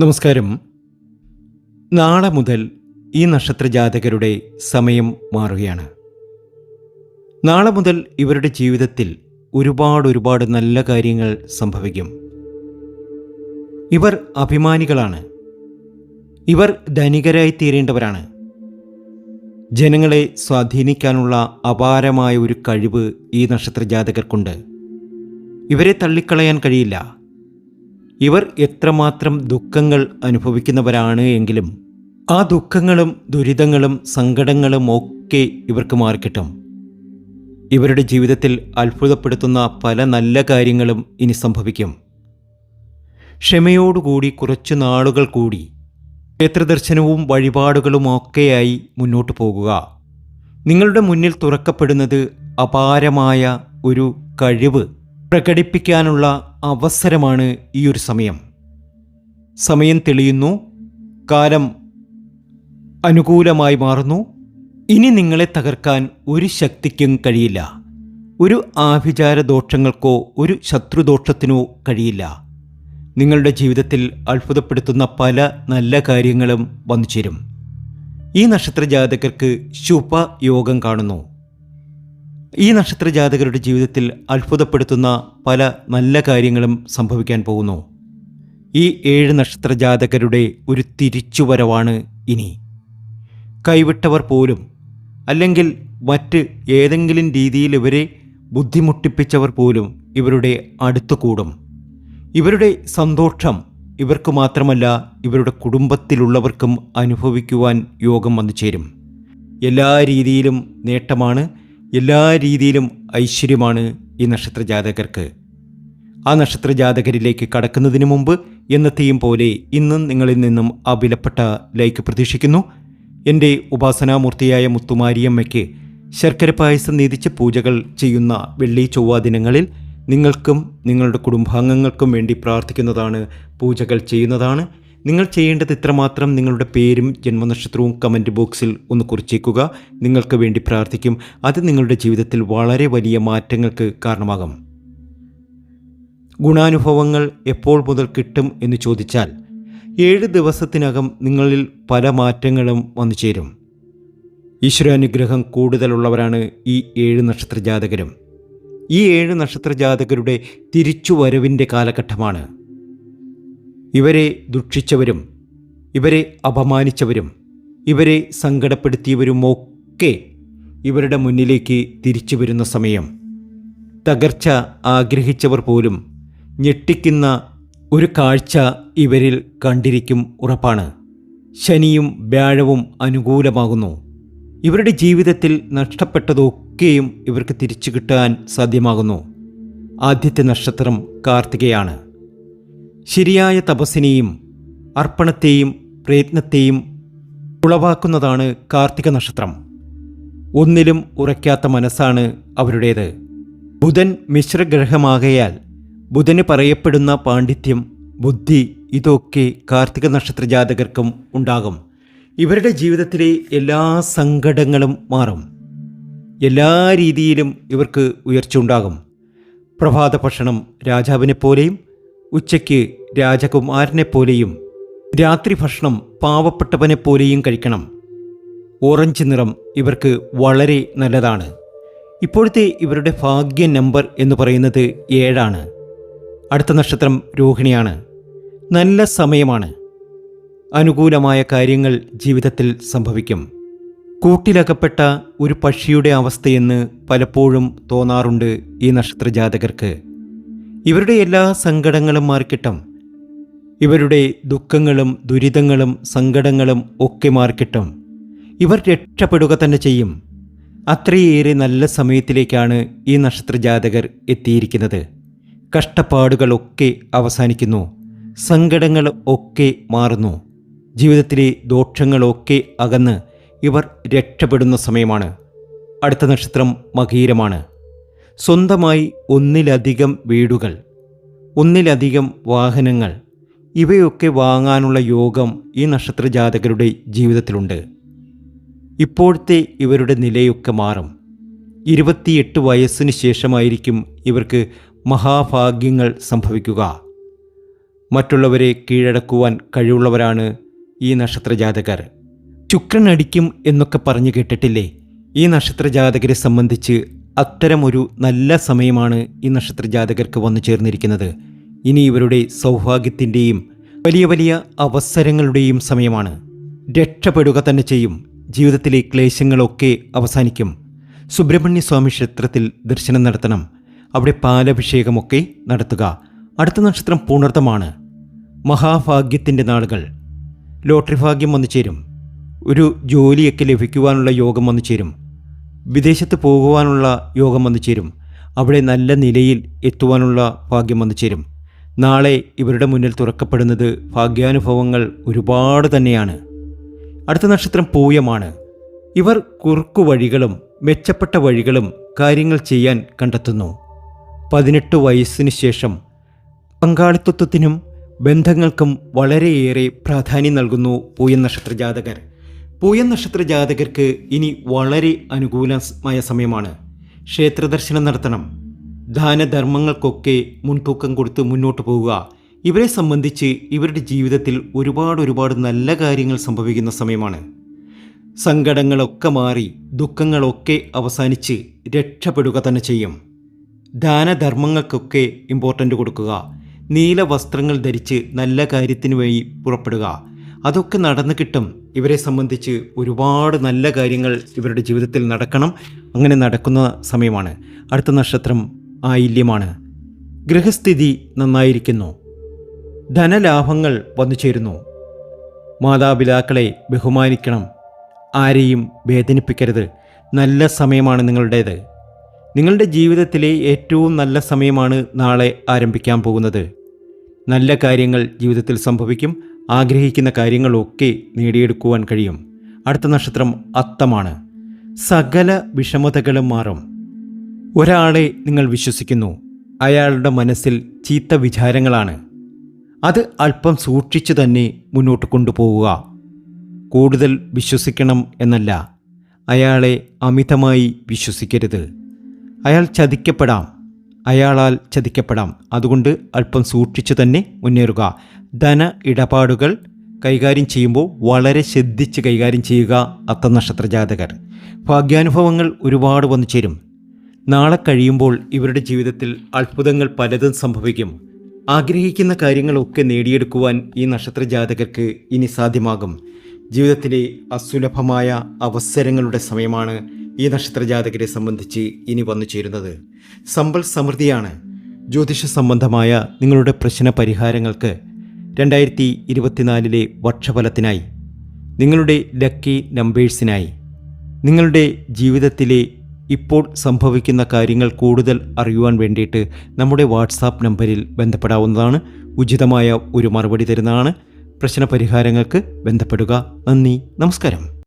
നമസ്കാരം. നാളെ മുതൽ ഈ നക്ഷത്ര ജാതകരുടെ സമയം മാറുകയാണ്. നാളെ മുതൽ ഇവരുടെ ജീവിതത്തിൽ ഒരുപാട് ഒരുപാട് നല്ല കാര്യങ്ങൾ സംഭവിക്കും. ഇവർ അഭിമാനികളാണ്. ഇവർ ധനികരായി തീരേണ്ടവരാണ് ജനങ്ങളെ സ്വാധീനിക്കാനുള്ള അപാരമായ ഒരു കഴിവ് ഈ നക്ഷത്ര ജാതകർക്കുണ്ട് ഇവരെ തള്ളിക്കളയാൻ കഴിയില്ല. ഇവർ എത്രമാത്രം ദുഃഖങ്ങൾ അനുഭവിക്കുന്നവരാണ് എങ്കിലും ആ ദുഃഖങ്ങളും ദുരിതങ്ങളും സങ്കടങ്ങളും ഒക്കെ ഇവർക്ക് മാറിക്കിട്ടും. ഇവരുടെ ജീവിതത്തിൽ അത്ഭുതപ്പെടുത്തുന്ന പല നല്ല കാര്യങ്ങളും ഇനി സംഭവിക്കും. ക്ഷമയോടുകൂടി കുറച്ചു നാളുകൾ കൂടി ക്ഷേത്രദർശനവും വഴിപാടുകളും ഒക്കെയായി മുന്നോട്ടു പോകുക. നിങ്ങളുടെ മുന്നിൽ തുറക്കപ്പെടുന്നത് അപാരമായ ഒരു കഴിവ് പ്രകടിപ്പിക്കാനുള്ള അവസരമാണ് ഈ ഒരു സമയം. സമയം തെളിയുന്നു കാലം അനുകൂലമായി മാറുന്നു. ഇനി നിങ്ങളെ തകർക്കാൻ ഒരു ശക്തിക്കും കഴിയില്ല. ഒരു ആഭിചാര ദോഷങ്ങൾക്കോ ഒരു ശത്രുദോഷത്തിനോ കഴിയില്ല. നിങ്ങളുടെ ജീവിതത്തിൽ അത്ഭുതപ്പെടുത്തുന്ന പല നല്ല കാര്യങ്ങളും വന്നു ചേരും ഈ നക്ഷത്ര ജാതകർക്ക് ശുഭയോഗം കാണുന്നു. ഈ നക്ഷത്ര ജാതകരുടെ ജീവിതത്തിൽ അത്ഭുതപ്പെടുത്തുന്ന പല നല്ല കാര്യങ്ങളും സംഭവിക്കാൻ പോകുന്നു. ഈ ഏഴ് നക്ഷത്ര ജാതകരുടെ ഒരു തിരിച്ചുവരവാണ് ഇനി. കൈവിട്ടവർ പോലും അല്ലെങ്കിൽ മറ്റ് ഏതെങ്കിലും രീതിയിൽ ഇവരെ ബുദ്ധിമുട്ടിപ്പിച്ചവർ പോലും ഇവരുടെ അടുത്തു കൂടും. ഇവരുടെ സന്തോഷം ഇവർക്ക് മാത്രമല്ല ഇവരുടെ കുടുംബത്തിലുള്ളവർക്കും അനുഭവിക്കുവാൻ യോഗം വന്നു ചേരും. എല്ലാ രീതിയിലും നേട്ടമാണ് എല്ലാ രീതിയിലും ഐശ്വര്യമാണ് ഈ നക്ഷത്ര ജാതകർക്ക് ആ നക്ഷത്ര ജാതകരിലേക്ക് കടക്കുന്നതിന് മുമ്പ് എന്നത്തെയും പോലെ ഇന്നും നിങ്ങളിൽ നിന്നും ആ വിലപ്പെട്ട ലൈക്ക് പ്രതീക്ഷിക്കുന്നു. എന്റെ ഉപാസനാമൂർത്തിയായ മുത്തുമാരിയമ്മയ്ക്ക് ശർക്കര പായസം നീതിച്ച് പൂജകൾ ചെയ്യുന്ന വെള്ളി ചൊവ്വ ദിനങ്ങളിൽ നിങ്ങൾക്കും നിങ്ങളുടെ കുടുംബാംഗങ്ങൾക്കും വേണ്ടി പ്രാർത്ഥിക്കുന്നതാണ് പൂജകൾ ചെയ്യുന്നതാണ്. നിങ്ങൾ ചെയ്യേണ്ടത് ഇത്രമാത്രം നിങ്ങളുടെ പേരും ജന്മനക്ഷത്രവും കമന്റ് ബോക്സിൽ ഒന്ന് കുറിച്ചേക്കുക. നിങ്ങൾക്ക് വേണ്ടി പ്രാർത്ഥിക്കും. അത് നിങ്ങളുടെ ജീവിതത്തിൽ വളരെ വലിയ മാറ്റങ്ങൾക്ക് കാരണമാകും. ഗുണാനുഭവങ്ങൾ എപ്പോൾ മുതൽ കിട്ടും എന്ന് ചോദിച്ചാൽ ഏഴ് ദിവസത്തിനകം നിങ്ങളിൽ പല മാറ്റങ്ങളും വന്നു ചേരും. ഈശ്വരാനുഗ്രഹം കൂടുതലുള്ളവരാണ് ഈ ഏഴ് നക്ഷത്ര ജാതകരും. ഈ ഏഴ് നക്ഷത്ര ജാതകരുടെ തിരിച്ചുവരവിന്റെ കാലഘട്ടമാണ്. ഇവരെ ദുഷിച്ചവരും ഇവരെ അപമാനിച്ചവരും ഇവരെ സങ്കടപ്പെടുത്തിയവരുമൊക്കെ ഇവരുടെ മുന്നിലേക്ക് തിരിച്ചു വരുന്ന സമയം. തകർച്ച ആഗ്രഹിച്ചവർ പോലും ഞെട്ടിക്കുന്ന ഒരു കാഴ്ച ഇവരിൽ കണ്ടിരിക്കും ഉറപ്പാണ്. ശനിയും വ്യാഴവും അനുകൂലമാകുന്നു. ഇവരുടെ ജീവിതത്തിൽ നഷ്ടപ്പെട്ടതൊക്കെയും ഇവർക്ക് തിരിച്ചു കിട്ടാൻ സാധ്യമാകുന്നു. ആദ്യത്തെ നക്ഷത്രം കാർത്തികയാണ്. ശരിയായ തപസ്സിനെയും അർപ്പണത്തെയും പ്രയത്നത്തെയും ഉളവാക്കുന്നതാണ് കാർത്തിക നക്ഷത്രം. ഒന്നിലും ഉറയ്ക്കാത്ത മനസ്സാണ് അവരുടേത്. ബുധൻ മിശ്രഗ്രഹമാകയാൽ ബുധന് പറയപ്പെടുന്ന പാണ്ഡിത്യം ബുദ്ധി ഇതൊക്കെ കാർത്തിക നക്ഷത്ര ജാതകർക്കും ഉണ്ടാകും. ഇവരുടെ ജീവിതത്തിലെ എല്ലാ സങ്കടങ്ങളും മാറും. എല്ലാ രീതിയിലും ഇവർക്ക് ഉയർച്ച ഉണ്ടാകും. പ്രഭാത ഭക്ഷണം രാജാവിനെ പോലെയും ഉച്ചയ്ക്ക് രാജകുമാരനെ പോലെയും രാത്രി ഭക്ഷണം പാവപ്പെട്ടവനെ പോലെയും കഴിക്കണം. ഓറഞ്ച് നിറം ഇവർക്ക് വളരെ നല്ലതാണ്. ഇപ്പോഴത്തെ ഇവരുടെ ഭാഗ്യ നമ്പർ എന്ന് പറയുന്നത് ഏഴാണ്. അടുത്ത നക്ഷത്രം രോഹിണിയാണ്. നല്ല സമയമാണ്. അനുകൂലമായ കാര്യങ്ങൾ ജീവിതത്തിൽ സംഭവിക്കും. കൂട്ടിലകപ്പെട്ട ഒരു പക്ഷിയുടെ അവസ്ഥയെന്ന് പലപ്പോഴും തോന്നാറുണ്ട് ഈ നക്ഷത്ര ജാതകർക്ക് ഇവരുടെ എല്ലാ സങ്കടങ്ങളും മാർക്കിട്ടും ഇവരുടെ ദുഃഖങ്ങളും ദുരിതങ്ങളും സങ്കടങ്ങളും ഒക്കെ മാർക്കിട്ടും ഇവർ രക്ഷപ്പെടുക തന്നെ ചെയ്യും. അത്രയേറെ നല്ല സമയത്തിലേക്കാണ് ഈ നക്ഷത്ര ജാതകർ എത്തിയിരിക്കുന്നത്. കഷ്ടപ്പാടുകളൊക്കെ അവസാനിക്കുന്നു. സങ്കടങ്ങൾ ഒക്കെ മാറുന്നു. ജീവിതത്തിലെ ദോഷങ്ങളൊക്കെ അകന്ന് ഇവർ രക്ഷപ്പെടുന്ന സമയമാണ്. അടുത്ത നക്ഷത്രം മകീരമാണ്. സ്വന്തമായി ഒന്നിലധികം വീടുകൾ ഒന്നിലധികം വാഹനങ്ങൾ ഇവയൊക്കെ വാങ്ങാനുള്ള യോഗം ഈ നക്ഷത്ര ജാതകരുടെ ജീവിതത്തിലുണ്ട്. ഇപ്പോഴത്തെ ഇവരുടെ നിലയൊക്കെ മാറും. ഇരുപത്തിയെട്ട് വയസ്സിന് ശേഷമായിരിക്കും ഇവർക്ക് മഹാഭാഗ്യങ്ങൾ സംഭവിക്കുക. മറ്റുള്ളവരെ കീഴടക്കുവാൻ കഴിവുള്ളവരാണ് ഈ നക്ഷത്രജാതകർ. ശുക്രൻ അടിക്കും എന്നൊക്കെ പറഞ്ഞു കേട്ടിട്ടില്ലേ? ഈ നക്ഷത്ര ജാതകരെ സംബന്ധിച്ച് അത്തരമൊരു നല്ല സമയമാണ് ഈ നക്ഷത്ര ജാതകർക്ക് വന്നു ചേർന്നിരിക്കുന്നത്. ഇനി ഇവരുടെ സൗഭാഗ്യത്തിന്റെയും വലിയ വലിയ അവസരങ്ങളുടെയും സമയമാണ്. രക്ഷപ്പെടുക തന്നെ ചെയ്യും. ജീവിതത്തിലെ ക്ലേശങ്ങളൊക്കെ അവസാനിക്കും. സുബ്രഹ്മണ്യ സ്വാമി ക്ഷേത്രത്തിൽ ദർശനം നടത്തണം. അവിടെ പാലഭിഷേകമൊക്കെ നടത്തുക. അടുത്ത നക്ഷത്രം പൂണർത്തമാണ് മഹാഭാഗ്യത്തിന്റെ നാളുകൾ. ലോട്ടറി ഭാഗ്യം വന്നു ചേരും. ഒരു ജോലിയൊക്കെ ലഭിക്കുവാനുള്ള യോഗം വന്നു ചേരും. വിദേശത്ത് പോകുവാനുള്ള യോഗം വന്നു ചേരും. അവിടെ നല്ല നിലയിൽ എത്തുവാനുള്ള ഭാഗ്യം വന്നു ചേരും. നാളെ ഇവരുടെ മുന്നിൽ തുറക്കപ്പെടുന്നത് ഭാഗ്യാനുഭവങ്ങൾ ഒരുപാട് തന്നെയാണ്. അടുത്ത നക്ഷത്രം പൂയമാണ്. ഇവർ കുറുക്കു വഴികളും മെച്ചപ്പെട്ട വഴികളും കാര്യങ്ങൾ ചെയ്യാൻ കണ്ടെത്തുന്നു. പതിനെട്ട് വയസ്സിന് ശേഷം പങ്കാളിത്വത്തിനും ബന്ധങ്ങൾക്കും വളരെയേറെ പ്രാധാന്യം നൽകുന്നു പൂയം നക്ഷത്ര ജാതകർ പൂയൻ നക്ഷത്ര ജാതകർക്ക് ഇനി വളരെ അനുകൂലമായ സമയമാണ്. ക്ഷേത്രദർശനം നടത്തണം. ദാനധർമ്മങ്ങൾക്കൊക്കെ മുൻതൂക്കം കൊടുത്ത് മുന്നോട്ട് പോവുക. ഇവരെ സംബന്ധിച്ച് ഇവരുടെ ജീവിതത്തിൽ ഒരുപാട് ഒരുപാട് നല്ല കാര്യങ്ങൾ സംഭവിക്കുന്ന സമയമാണ്. സങ്കടങ്ങളൊക്കെ മാറി ദുഃഖങ്ങളൊക്കെ അവസാനിച്ച് രക്ഷപ്പെടുക തന്നെ ചെയ്യും. ദാനധർമ്മങ്ങൾക്കൊക്കെ ഇമ്പോർട്ടന്റ് കൊടുക്കുക. നീല വസ്ത്രങ്ങൾ ധരിച്ച് നല്ല കാര്യത്തിന് വേണ്ടി പുറപ്പെടുക. അതൊക്കെ നടന്നു കിട്ടും. ഇവരെ സംബന്ധിച്ച് ഒരുപാട് നല്ല കാര്യങ്ങൾ ഇവരുടെ ജീവിതത്തിൽ നടക്കണം. അങ്ങനെ നടക്കുന്ന സമയമാണ്. അടുത്ത നക്ഷത്രം ആയില്യമാണ്. ഗൃഹസ്ഥിതി നന്നായിരിക്കുന്നു. ധനലാഭങ്ങൾ വന്നു ചേരുന്നു. മാതാപിതാക്കളെ ബഹുമാനിക്കണം. ആരെയും വേദനിപ്പിക്കരുത്. നല്ല സമയമാണ് നിങ്ങളുടേത്. നിങ്ങളുടെ ജീവിതത്തിലെ ഏറ്റവും നല്ല സമയമാണ് നാളെ ആരംഭിക്കാൻ പോകുന്നത്. നല്ല കാര്യങ്ങൾ ജീവിതത്തിൽ സംഭവിക്കും. ആഗ്രഹിക്കുന്ന കാര്യങ്ങളൊക്കെ നേടിയെടുക്കുവാൻ കഴിയും. അടുത്ത നക്ഷത്രം അത്തമാണ്. സകല വിഷമതകളും മാറും. ഒരാളെ നിങ്ങൾ വിശ്വസിക്കുന്നു. അയാളുടെ മനസ്സിൽ ചീത്ത വിചാരങ്ങളാണ്. അത് അല്പം സൂക്ഷിച്ചു തന്നെ മുന്നോട്ട് കൊണ്ടുപോവുക. കൂടുതൽ വിശ്വസിക്കണം എന്നല്ല. അയാളെ അമിതമായി വിശ്വസിക്കരുത്. അയാൾ ചതിക്കപ്പെടാം. അയാളാൽ ചതിക്കപ്പെടാം. അതുകൊണ്ട് അല്പം സൂക്ഷിച്ചു തന്നെ മുന്നേറുക. ധന ഇടപാടുകൾ കൈകാര്യം ചെയ്യുമ്പോൾ വളരെ ശ്രദ്ധിച്ച് കൈകാര്യം ചെയ്യുക അത്ത നക്ഷത്ര ജാതകർ ഭാഗ്യാനുഭവങ്ങൾ ഒരുപാട് വന്നു ചേരും. നാളെ കഴിയുമ്പോൾ ഇവരുടെ ജീവിതത്തിൽ അത്ഭുതങ്ങൾ പലതും സംഭവിക്കും. ആഗ്രഹിക്കുന്ന കാര്യങ്ങളൊക്കെ നേടിയെടുക്കുവാൻ ഈ നക്ഷത്ര ജാതകർക്ക് ഇനി സാധ്യമാകും. ജീവിതത്തിലെ അസുലഭമായ അവസരങ്ങളുടെ സമയമാണ് ഈ നക്ഷത്ര ജാതകരെ സംബന്ധിച്ച് ഇനി വന്നു ചേരുന്നത്. സമ്പൽ സമൃദ്ധിയാണ്. ജ്യോതിഷ സംബന്ധമായ നിങ്ങളുടെ പ്രശ്ന പരിഹാരങ്ങൾക്ക് രണ്ടായിരത്തി ഇരുപത്തിനാലിലെ വർഷഫലത്തിനായി നിങ്ങളുടെ ലക്കി നമ്പേഴ്സിനായി നിങ്ങളുടെ ജീവിതത്തിലെ ഇപ്പോൾ സംഭവിക്കുന്ന കാര്യങ്ങൾ കൂടുതൽ അറിയുവാൻ വേണ്ടിയിട്ട് നമ്മുടെ വാട്സാപ്പ് നമ്പറിൽ ബന്ധപ്പെടാവുന്നതാണ്. ഉചിതമായ ഒരു മറുപടി തരുന്നതാണ്. പ്രശ്ന പരിഹാരങ്ങൾക്ക് ബന്ധപ്പെടുക. നന്ദി. നമസ്കാരം.